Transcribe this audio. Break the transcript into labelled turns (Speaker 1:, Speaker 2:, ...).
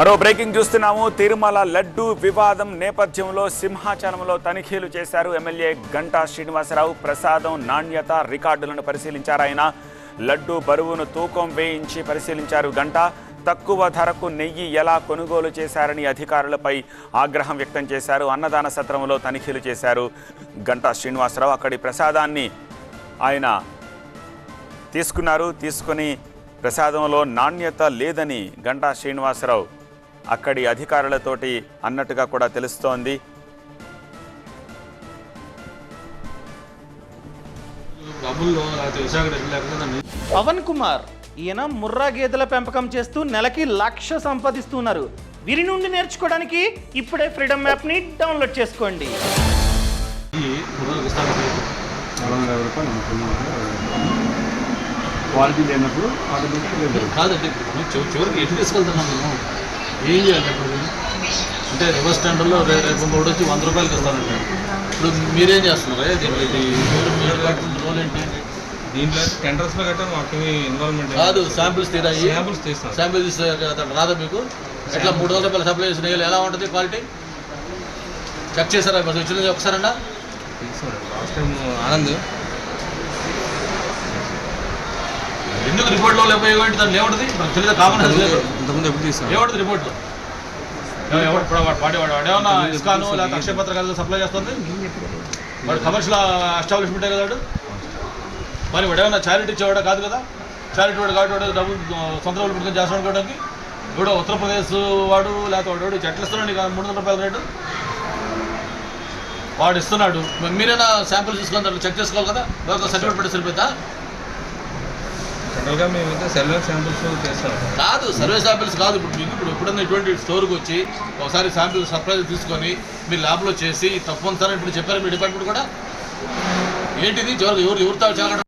Speaker 1: మరో బ్రేకింగ్ చూస్తున్నాము. తిరుమల లడ్డు వివాదం నేపథ్యంలో సింహాచలంలో తనిఖీలు చేశారు ఎమ్మెల్యే గంటా శ్రీనివాసరావు. ప్రసాదం నాణ్యత రికార్డులను పరిశీలించారు ఆయన. లడ్డు బరువును తూకం వేయించి పరిశీలించారు గంట. తక్కువ ధరకు నెయ్యి ఎలా కొనుగోలు చేశారని అధికారులపై ఆగ్రహం వ్యక్తం చేశారు. అన్నదాన సత్రంలో తనిఖీలు చేశారు గంటా శ్రీనివాసరావు. అక్కడి ప్రసాదాన్ని ఆయన తీసుకున్నారు. తీసుకొని ప్రసాదంలో నాణ్యత లేదని గంటా శ్రీనివాసరావు అక్కడి అధికారులతోటి అన్నట్టుగా కూడా తెలుస్తోంది.
Speaker 2: పవన్ కుమార్ ఈయన ముర్రా గేదెల పెంపకం చేస్తూ నెలకి లక్ష సంపాదిస్తున్నారు. వీరి నుండి నేర్చుకోవడానికి ఇప్పుడే ఫ్రీడమ్ యాప్ని డౌన్లోడ్ చేసుకోండి.
Speaker 3: క్వాలిటీ లేనప్పుడు
Speaker 4: కాదండి చివరికి ఎటు తీసుకెళ్తున్నాం మేము ఏం చేయాలి ఇప్పుడు? అంటే రివర్స్ స్టాండర్డ్లో రే- రేపు మూడు వచ్చి వంద రూపాయలకి ఇస్తానంటే ఇప్పుడు మీరేం చేస్తున్నారు? దీంట్లో ఇది మీరు రోల్ ఏంటి?
Speaker 5: దీంట్లో టెండర్స్లో గట్రా మాకు ఇన్వాల్వ్మెంట్
Speaker 4: కాదు శాంపిల్స్ తీరా
Speaker 5: శాంపుల్స్ తీస్తాం.
Speaker 4: శాంపిల్స్ తీస్తే అతను రాదా మీకు? ఎట్లా మూడు వందల రూపాయలు సప్లై చేసిన ఎలా ఉంటుంది క్వాలిటీ చెక్ చేశారా? వచ్చింది ఒకసారన్నా?
Speaker 5: లాస్ట్ టైం ఆనంద్
Speaker 4: రిపోర్ట్లో లేకపోతే దాంట్లో ఏముంటుంది మనకు తెలియదు కామన్
Speaker 5: ఇంతకుముందు ఎప్పుడు తీస్తాం
Speaker 4: ఏముంటుంది రిపోర్ట్లో ఇప్పుడు వాడు వాడు వాడు ఏమన్నా ఇస్కాను లేకపోతే అక్షయ పత్రికలు సప్లై చేస్తుంది? వాడు కమర్షియల్ ఎస్టాబ్లిష్మెంటే కదా వాడు? మరి వాడు ఏమన్నా చారిటీ ఇచ్చేవాడా? కాదు కదా. చారిటీ వాడు కాబట్టి వాడు డబ్బులు సొంత డబ్బులు పెట్టుకొని చేస్తాడు అనుకోవడానికి ఇప్పుడు ఉత్తరప్రదేశ్ వాడు లేకపోతే వాడు చెట్లు ఇస్తున్నాడు నీకు మూడు వందల రూపాయల రేటు. వాడు ఇస్తున్నాడు. మరి మీరైనా శాంపిల్స్ తీసుకొని దాంట్లో చెక్ చేసుకోవాలి కదా? లేకపోతే సర్టిఫికేట్ పెట్టి సరిపోతా
Speaker 5: జనరల్గా మేమైతే సర్వే శాంపిల్స్ చేస్తాం.
Speaker 4: కాదు సర్వే శాంపిల్స్ కాదు. ఇప్పుడు మీకు ఇప్పుడు ఎప్పుడన్నా ఇటువంటి స్టోర్కి వచ్చి ఒకసారి శాంపిల్ సర్ప్రైజ్ తీసుకొని మీరు ల్యాబ్లో చేసి తప్పని సార్ ఇప్పుడు చెప్పారు మీ డిపార్ట్మెంట్ కూడా? ఏంటిది? చివరికి ఎవరు ఎవరితో చాలా